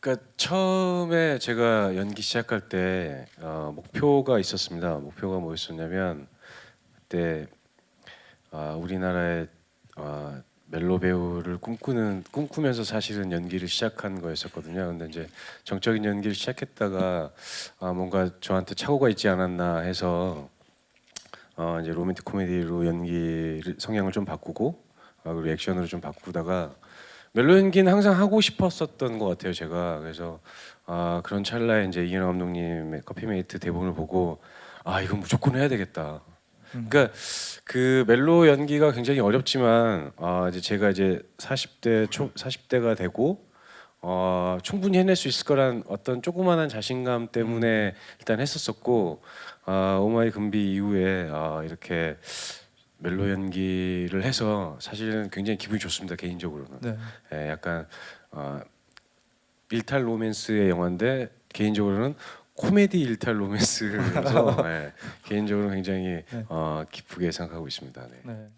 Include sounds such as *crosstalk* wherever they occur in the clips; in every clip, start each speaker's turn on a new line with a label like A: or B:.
A: 그러니까 처음에 제가 연기 시작할 때 어, 목표가 있었습니다. 목표가 뭐였었냐면 그때 아, 우리나라의 아, 멜로 배우를 꿈꾸는 꿈꾸면서 사실은 연기를 시작한 거였었거든요. 근데 이제 정적인 연기를 시작했다가 아, 뭔가 저한테 착오가 있지 않았나 해서 어, 이제 로맨틱 코미디로 연기를 성향을 좀 바꾸고 아, 그리고 액션으로 좀 바꾸다가 멜로 연기는 항상 하고 싶었었던 것 같아요 제가 그래서 아 그런 찰나에 이제 이현아 감독님의 커피메이트 대본을 보고 아 이건 무조건 해야 되겠다. 그러니까 그 멜로 연기가 굉장히 어렵지만 아 이제 제가 이제 40대 초 40대가 되고 어 충분히 해낼 수 있을 거란 어떤 조그마한 자신감 때문에 일단 했었었고 아 오마이 금비 이후에 아 이렇게 멜로 연기를 해서 사실은 굉장히 기분이 좋습니다 개인적으로는.
B: 네.
A: 예, 약간 어, 일탈 로맨스의 영화인데 개인적으로는 코미디 일탈 로맨스라서 예, *laughs* 개인적으로 굉장히
B: 네.
A: 어, 기쁘게 생각하고 있습니다. 네.
B: 네.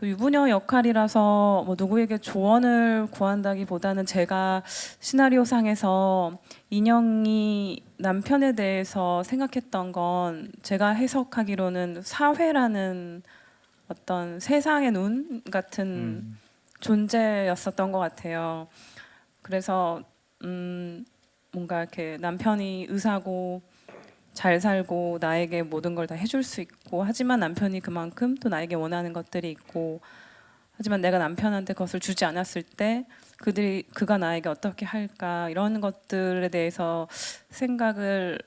C: 또 유부녀 역할이라서 뭐 누구에게 조언을 구한다기보다는 제가 시나리오 상에서 인형이 남편에 대해서 생각했던 건 제가 해석하기로는 사회라는 어떤 세상의 눈 같은
B: 음.
C: 존재였었던 것 같아요. 그래서 음 뭔가 이렇게 남편이 의사고 잘 살고 나에게 모든 걸 다 해줄 수 있고 하지만 남편이 그만큼 또 나에게 원하는 것들이 있고 하지만 내가 남편한테 그것을 주지 않았을 때 그들이 그가 나에게 어떻게 할까 이런 것들에 대해서 생각을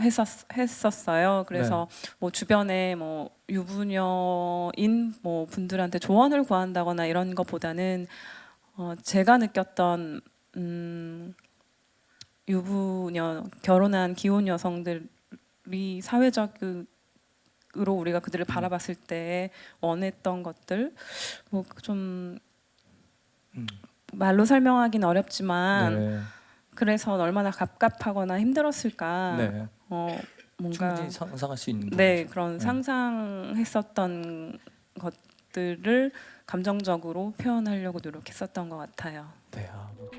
C: 했었, 했었어요. 그래서 뭐 주변에 뭐 유부녀인 뭐 분들한테 조언을 구한다거나 이런 것보다는 어 제가 느꼈던 음 유부녀 결혼한 기혼 여성들이 사회적으로 우리가 그들을 바라봤을 때 원했던 것들 뭐좀
B: 음.
C: 말로 설명하기는 어렵지만
B: 네.
C: 그래서 얼마나 갑갑하거나 힘들었을까
B: 네.
C: 어 뭔가
B: 충분히 상상할 수 있는
C: 네
B: 부분이죠.
C: 그런
B: 네.
C: 상상했었던 것들을 감정적으로 표현하려고 노력했었던 것 같아요.
B: 네. 아, 뭐.